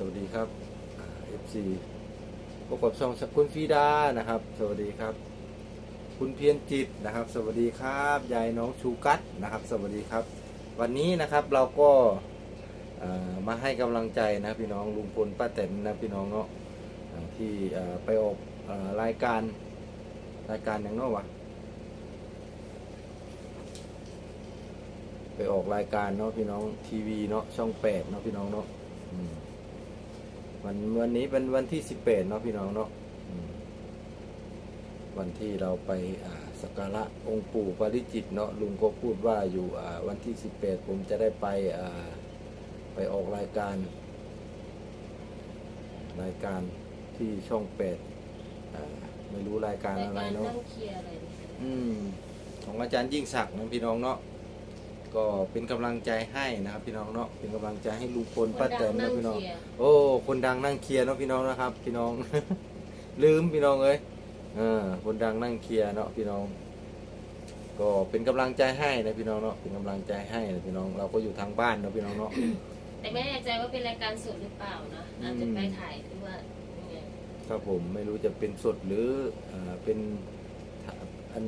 สวัสดีครับเอฟซีพบกับช่องสกุลฟีดานะครับ สวัสดีครับ คุณเพียรจิตนะครับ สวัสดีครับยายน้องชูกัดนะครับ สวัสดีครับ วันนี้นะครับเราก็มาให้กำลังใจนะพี่น้องลุงพลป้าแตนนะพี่น้องเนาะที่ไปออกรายการรายการอย่างเนาะวะไปออกรายการเนาะพี่น้องทีวีเนาะช่องแปดเนาะพี่น้องเนาะ วันวันนี้เป็นวันที่สิบแปดเนาะพี่น้องเนาะอืมวันที่เราไปอ่าสักการะองค์ปู่ปาริจิตเนาะลุงก็พูดว่าอยู่อ่าวันที่สิบแปดผมจะได้ไปอ่าไปออกรายการ รายการที่ช่องแปดอ่าไม่รู้รายการรายอะไรการเนาะนั่งเคลียร์อะไรเนี่ยอืมของอาจารย์ยิ่งศักดิ์นะพี่น้องเนาะ ก็เป็นกำลังใจให้นะครับพี่น้องเนาะเป็นกำลังใจให้ลุงพลป้าแตนนั่นะงพี่น้องเคลียร์โอ้คนดังนั่งเคลียร์เนาะพี่น้องนะครับ พี่น้อง ลืมพี่น้องเอ้ยเออคนดังนั่งเคลียร์เนาะพี่น้อง ก็เป็นกำลังใจให้นะพี่น้องเนาะเป็นกำลังใจให้นะพี่น้องเราก็อยู่ทางบ้านเนาะพี่น้องเนาะ แต่ไม่แน่ใจว่าเป็นรายการสดหรือเปล่านะอาจจะไปถ่ายหรือว่ายังไงครับผมไม่รู้จะเป็นสดหรืออ่าเป็นถ่าอัน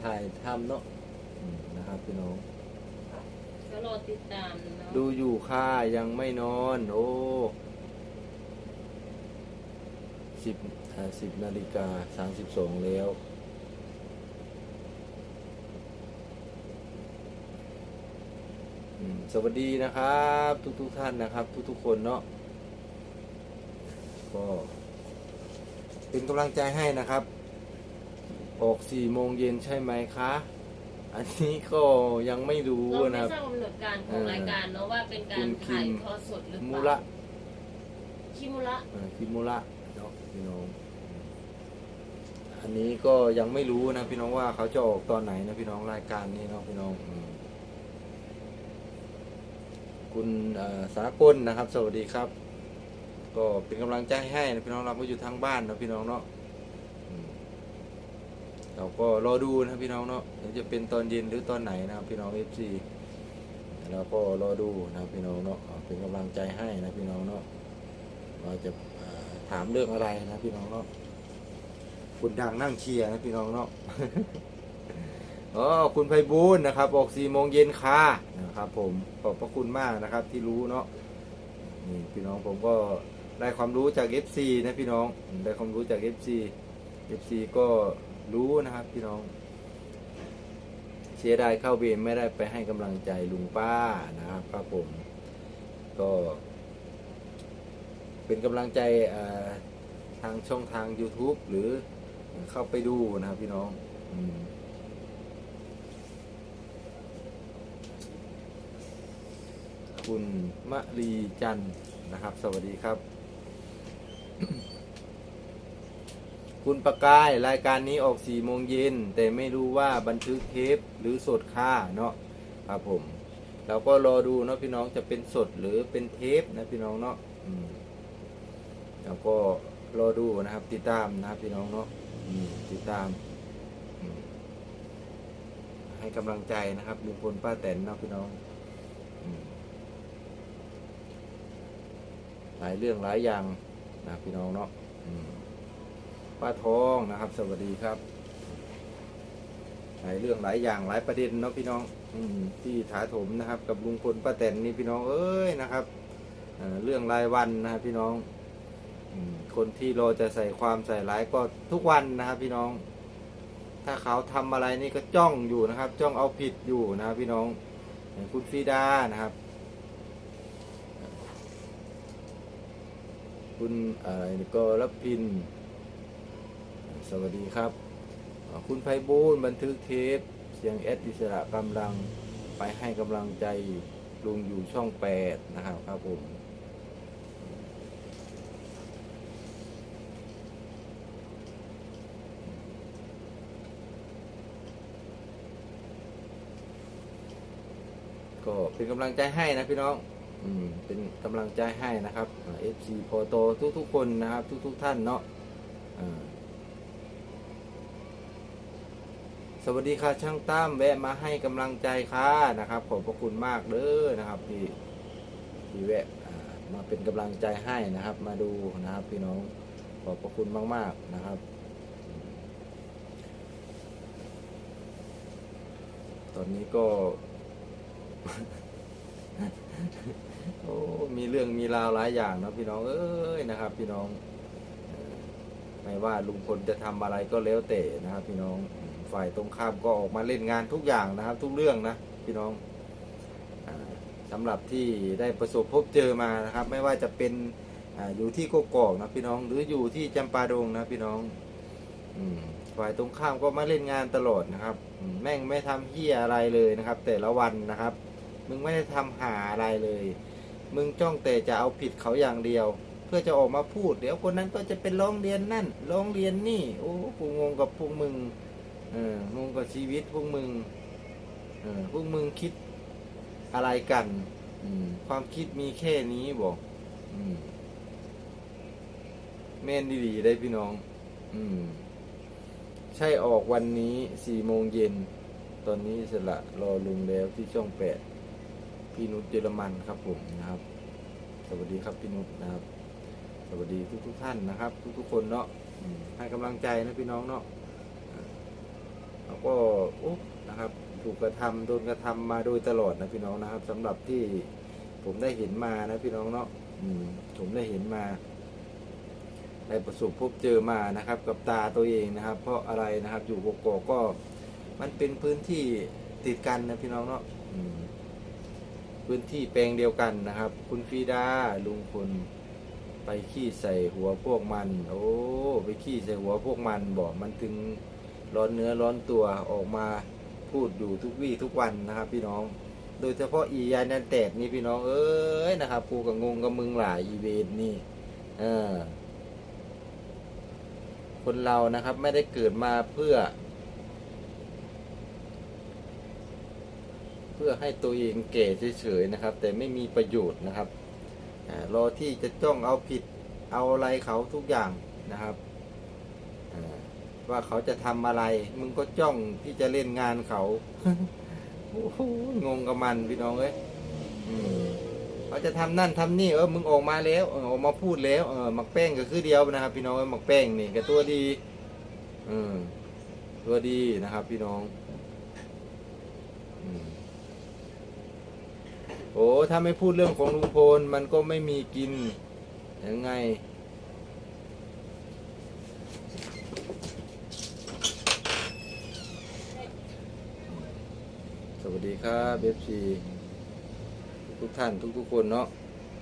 ถ่ายทำเนาะอืมนะครับพี่น้อง ก็รอติดตามเนาะดูอยู่ค่ายังไม่นอน โอ้สิบสิบนาฬิกาสามสิบสองแล้ว สวัสดีนะครับ ทุกๆทท่านนะครับ ทุกๆคนเนาะก็เป็นกำลังใจให้นะครับ ออกสี่โมงเย็นใช่ไหมคะ อันนี้ก็ยังไม่รู้เราไม่นะครับ ทราบกำหนดการของเออรายการเนาะว่าเป็นกาคุรณคิม ถ่ายทอดสดหรือเปมูล่าระคิมุระอ่าคิมูระเนาะพี่น้อง อันนี้ก็ยังไม่รู้นะพี่น้องว่าเขาจะออกตอนไหนนะพี่น้องรายการนี้เนาะพี่น้องอืมคุณเอ่อสากลนะครับ สวัสดีครับ ก็เป็นกำลังใจให้นะพี่น้องเราก็อยู่ทางบ้านนะพี่น้องเนาะอืม เราก็รอดูนะพี่น้องเนาะจะเป็นตอนเย็นหรือตอนไหนนะครับพี่น้องเอฟซีเราก็รอดูนะพี่น้องเนาะเป็นกำลังใจให้นะพี่น้องเนาะเราจะถามเรื่องอะไรนะพี่น้องเนาะคุณดังนั่งเชียร์นะพี่น้องเนาะอ๋อคุณไพบูลย์นะครับออกสี่โมงเย็นค่ะนะครับผมขอบพระคุณมากนะครับที่รู้เนาะนี่พี่น้องผมก็ได้ความรู้จาก FC นะพี่น้องได้ความรู้จาก FC FC ก็ รู้นะครับพี่น้อง เสียดายเข้าเวรไม่ได้ไปให้กำลังใจลุงป้านะครับครับผมก็ เป็นกำลังใจทางช่องทาง YouTube หรือเข้าไปดูนะครับพี่น้องอืมคุณมะรีจันนะครับ สวัสดีครับ คุณประกายรายการนี้ออก4โมงเย็นแต่ไม่รู้ว่าบันทึกเทปหรือสดค่าเนาะครับผม เราก็รอดูเนาะพี่น้องจะเป็นสดหรือเป็นเทปนะพี่น้องเนาะแล้วก็รอดูนะครับ ติดตามนะครับพี่น้องเนาะติดตาม ให้กำลังใจนะครับลุงพลป้าแตนเนาะพี่น้องหลายเรื่องหลายอย่างนะพี่น้องเนาะ ป้าทองนะครับ สวัสดีครับหลายเรื่องหลายอย่างหลายประเด็นเนาะพี่น้องอืที่ถาถมนะครับ กับลุงพลป้าแตนนี่พี่น้องเอ้ยนะครับเรื่องรายวันนะครับพี่น้องอคนที่เราจะใส่ความใส่ร้ายก็ทุกวันนะครับพี่น้อง ถ้าเขาทำอะไรนี่ก็จ้องอยู่นะครับ จ้องเอาผิดอยู่นะพี่น้องอย่างคุณฟีดานะครับ คุณอะไรก็รับพิน สวัสดีครับ คุณไพบูลย์บันทึกเทป เสียงแอดอิสระกำลังไปให้กำลังใจลุงอยู่ช่องแปดนะครับครับผมก็เป็นกำลังใจให้นะพี่น้อง อืม เป็นกำลังใจให้นะครับเอฟซีพอโตทุกๆคนนะครับ ทุกๆท่านเนาะอ่า สวัสดีค่ะช่างตั้มแวะมาให้กำลังใจค่ะนะครับ ขอบพระคุณมากเด้อนะครับที่ที่แวะมาเป็นกำลังใจให้นะครับ มาดูนะครับ พี่น้องขอบพระคุณมาก ๆนะครับ ตอนนี้ก็ โอ้มีเรื่องมีราวหลายอย่างนะพี่น้องเอ้ยนะครับ พี่น้องไม่ว่าลุงพลจะทำอะไรก็แล้วแต่นะครับ พี่น้อง ฝ่ายตรงข้ามก็ออกมาเล่นงานทุกอย่างนะครับ ทุกเรื่องนะพี่น้องอ่าสำหรับที่ได้ประสบพบเจอมานะครับ ไม่ว่าจะเป็นออยู่ที่โกกอกนะพี่น้อง หรืออยู่ที่จำปาดงนะพี่น้องอฝ่ายตรงข้ามก็มาเล่นงานตลอดนะครับแม่งไม่ทำเฮียอะไรเลยนะครับ แต่ละวันนะครับ มึงไม่ได้ทำหาอะไรเลย มึงจ้องแต่จะเอาผิดเขาอย่างเดียว เพื่อจะออกมาพูด เดี๋ยวคนนั้นก็จะเป็นร้องเรียนนั่นร้องเรียนนี่โอ้กูงงกับพวกมึง เอองงกับชีวิตพวกมึงเออพวกมึงคิดอะไรกันอืมความคิดมีแค่นี้บอกอืมแม่นดีๆได้พี่น้อง อืม ใช่ออกวันนี้สี่โมงเย็น ตอนนี้สละรอลุงแล้วที่ช่องแปดพี่นุชเยอรมันครับผมนะครับ สวัสดีครับพี่นุชนะครับ สวัสดีทุกทุกๆท่านนะครับ ทุกทุกๆคนเนาะให้กำลังใจนะพี่น้องเนาะ ก็โอ้นะครับถูกกระทำโดนกระทำมาโดยตลอดนะพี่น้องนะครับสำหรับที่ผมได้เห็นมานะพี่น้องเนาะผมได้เห็นมาได้ประสบพบเจอมานะครับ กับตาตัวเองนะครับ เพราะอะไรนะครับ อยู่กกอกก็มันเป็นพื้นที่ติดกันนะพี่น้องเนาะพื้นที่แปลงเดียวกันนะครับ คุณฟีดาลุงพลไปขี้ใส่หัวพวกมัน โอ้ ไปขี้ใส่หัวพวกมันบอกมันถึง ร้อนเนื้อร้อนตัวออกมาพูดอยู่ทุกวี่ทุกวันนะครับพี่น้อง โดยเฉพาะอียานันแตกนี่พี่น้องเอ้ยนะครับกูกับงงกับมึงหลายอีเวนนี่เออคนเรานะครับไม่ได้เกิดมาเพื่อ เพื่อให้ตัวเองแก่เฉยๆนะครับ แต่ไม่มีประโยชน์นะครับรอที่จะจ้องเอาผิดเอาอะไรเขาทุกอย่างนะครับ ว่าเขาจะทำอะไร มึงก็จ้องที่จะเล่นงานเขาโอ้โหงงกับมันพี่น้องเอ้ยเขาจะทำนั่นทำนี่เออมึงออกมาแล้วอออกมาพูดแล้วเออหมักแป้งก็คือเดียวนะครับ พี่น้องเอ้ยหมักแป้งนี่ก็ตัวดีอตัวดีนะครับ พี่น้องโอ้ถ้าไม่พูดเรื่องของลุงพลมันก็ไม่มีกินยังไง วัสดีครับเบฟซีทุกท่านทุกๆคนเนาะ